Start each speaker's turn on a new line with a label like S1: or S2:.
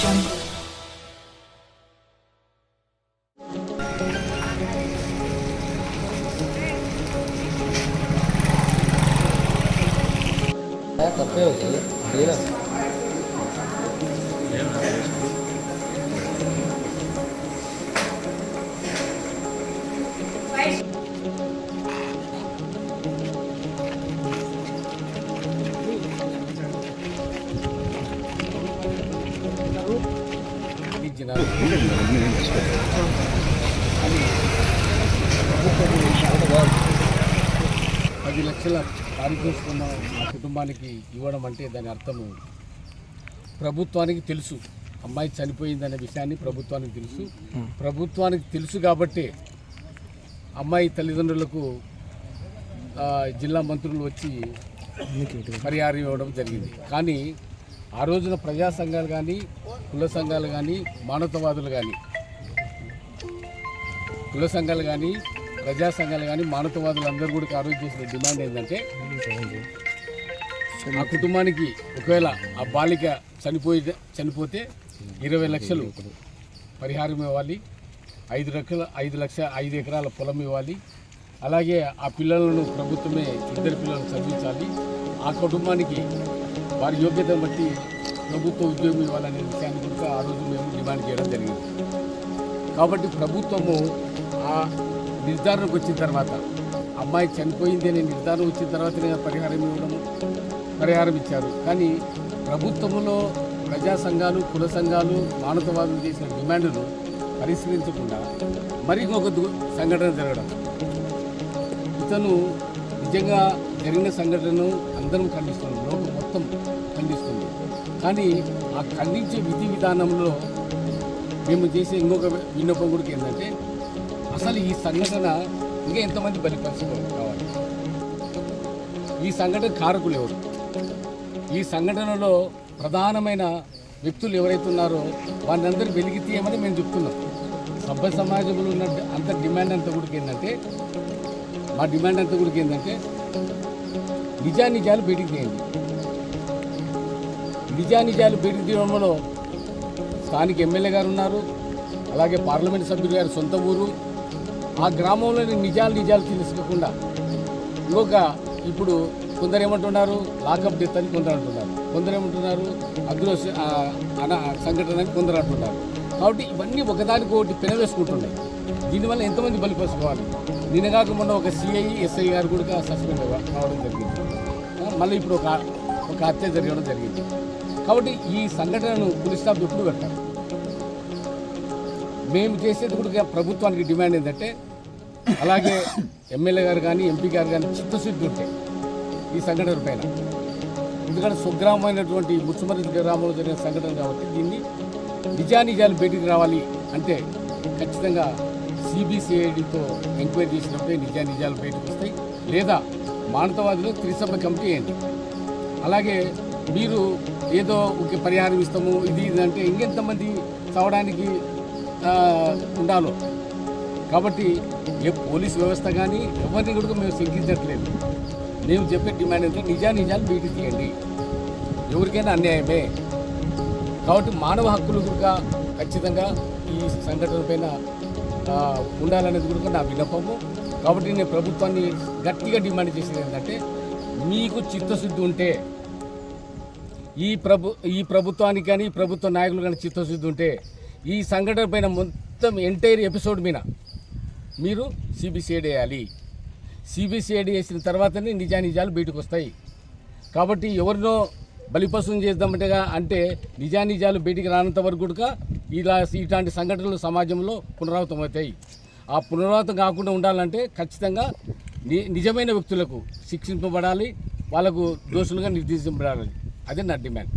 S1: 哎国。来，把票给给了。పది లక్షల పారితోషికం మా కుటుంబానికి ఇవ్వడం అంటే దాని అర్థము ప్రభుత్వానికి తెలుసు. అమ్మాయి చనిపోయిందనే విషయాన్ని ప్రభుత్వానికి తెలుసు. ప్రభుత్వానికి తెలుసు కాబట్టే అమ్మాయి తల్లిదండ్రులకు జిల్లా మంత్రులు వచ్చి పరిహారం ఇవ్వడం జరిగింది. కానీ ఆ రోజున ప్రజా సంఘాలు కానీ కుల సంఘాలు కానీ మానవతావాదులు కానీ కుల సంఘాలు కానీ ప్రజా సంఘాలు కానీ మానవతావాదులు అందరూ కూడా ఆ రోజు చేసిన డిమాండ్ ఏంటంటే ఆ కుటుంబానికి ఒకవేళ ఆ బాలిక చనిపోయి చనిపోతే ఇరవై లక్షలు పరిహారం ఇవ్వాలి ఐదు లక్షల ఐదు లక్ష ఐదు ఎకరాల పొలం ఇవ్వాలి అలాగే ఆ పిల్లలను ప్రభుత్వమే ఇద్దరు పిల్లలను చదివించాలి ఆ కుటుంబానికి వారి యోగ్యతను బట్టి ప్రభుత్వ ఉద్యోగం ఇవ్వాలనే విషయాన్ని కూడా ఆ రోజు మేము డిమాండ్ చేయడం జరిగింది. కాబట్టి ప్రభుత్వము ఆ నిర్ధారణకు వచ్చిన తర్వాత అమ్మాయి చనిపోయింది అనే నిర్ధారణ వచ్చిన తర్వాతనే పరిహారం ఇవ్వడము పరిహారం ఇచ్చారు. కానీ ప్రభుత్వంలో ప్రజా సంఘాలు కుల సంఘాలు మానవతావాదులు చేసిన డిమాండ్ను పరిశీలించకుండా మరి ఇంకొక సంఘటన జరగడం. ఇతను నిజంగా జరిగిన సంఘటనను అందరం ఖండిస్తున్నాం. లోకం మొత్తం ఖండిస్తుంది కానీ ఆ ఖండించే విధి విధానంలో మేము చేసే ఇంకొక విన్నపం కూడా ఏంటంటే అసలు ఈ సంఘటన ఇంకా ఎంతమంది బలిపరచుకో కావాలి. ఈ సంఘటన కారకులు ఎవరు? ఈ సంఘటనలో ప్రధానమైన వ్యక్తులు ఎవరైతే ఉన్నారో వారిని వెలికి తీయమని మేము చెప్తున్నాం. సభ్య సమాజంలో ఉన్న అంత డిమాండ్ అంతా కూడా ఏంటంటే మా డిమాండ్ అంతా కూడా ఏంటంటే నిజానిజాలు బయటికి తీయండి. నిజానిజాలు బయటికి తీయడంలో స్థానిక ఎమ్మెల్యే గారు ఉన్నారు అలాగే పార్లమెంట్ సభ్యులు గారి సొంత ఊరు. ఆ గ్రామంలోని నిజాలు నిజాలు తెలుసుకోకుండా ఇంకొక ఇప్పుడు కొందరు ఏమంటున్నారు లాకప్ డెత్ అని కొందరు అంటున్నారు. కొందరు ఏమంటున్నారు అగ్రో అన సంఘటన అని కొందరు అంటున్నారు. కాబట్టి ఇవన్నీ ఒకదానికి ఒకటి పెనవేసుకుంటున్నాయి. దీనివల్ల ఎంతమంది బలిపరుచుకోవాలి? నిన్నగాక మొన్న ఒక సిఐ ఎస్ఐ గారు కూడా సస్పెండ్ కావడం జరిగింది. మళ్ళీ ఇప్పుడు ఒక ఒక హత్య జరగడం జరిగింది. కాబట్టి ఈ సంఘటనను పోలీస్ స్టాప్ ఎప్పుడు పెట్టారు. మేము చేసేది కూడా ప్రభుత్వానికి డిమాండ్ ఏంటంటే అలాగే ఎమ్మెల్యే గారు కానీ ఎంపీ గారు కానీ చిత్తశుద్ధి ఉంటే ఈ సంఘటన పైన. ఎందుకంటే స్వగ్రామమైనటువంటి ముత్సుమరి గ్రామంలో జరిగిన సంఘటన కాబట్టి దీన్ని నిజానిజాలు బయటికి రావాలి అంటే ఖచ్చితంగా సిబిసిఐడితో ఎంక్వైరీ చేసినప్పుడే నిజానిజాలు బయటకు వస్తాయి. లేదా మానవతావాదులు త్రిసభ కమిటీ అయింది అలాగే మీరు ఏదో ఒక పరిహారం ఇస్తాము ఇది ఇది అంటే ఇంకెంతమంది చదవడానికి ఉండాలో. కాబట్టి ఏ పోలీస్ వ్యవస్థ కానీ ఎవరిని కూడా మేము శంకించట్లేదు. మేము చెప్పే డిమాండ్ అంటే నిజా నిజాలు బయటికి తీయండి. ఎవరికైనా అన్యాయమే. కాబట్టి మానవ హక్కులు కూడా ఖచ్చితంగా ఈ సంఘటన పైన ఉండాలనేది కూడా నా విన్నపము. కాబట్టి నేను ప్రభుత్వాన్ని గట్టిగా డిమాండ్ చేసేది ఏంటంటే మీకు చిత్తశుద్ధి ఉంటే ఈ ప్రభు ఈ ప్రభుత్వానికి కానీ ఈ ప్రభుత్వ నాయకులు కానీ చిత్తశుద్ధి ఉంటే ఈ సంఘటన పైన మొత్తం ఎంటైర్ ఎపిసోడ్ మీద మీరు సిబిసిఐడి వేయాలి. సిబిసిఐడి వేసిన తర్వాతనే నిజానిజాలు బయటకు వస్తాయి. కాబట్టి ఎవరినో బలిపశువుని చేద్దామంటేగా అంటే నిజానిజాలు బయటికి రానంత వరకు కూడా ఇలా ఇట్లాంటి సంఘటనలు సమాజంలో పునరావృతం అవుతాయి. ఆ పునరావృతం కాకుండా ఉండాలంటే ఖచ్చితంగా ని నిజమైన వ్యక్తులకు శిక్షింపబడాలి. వాళ్ళకు దోషులుగా నిర్దేశింపబడాలి. అది నా డిమాండ్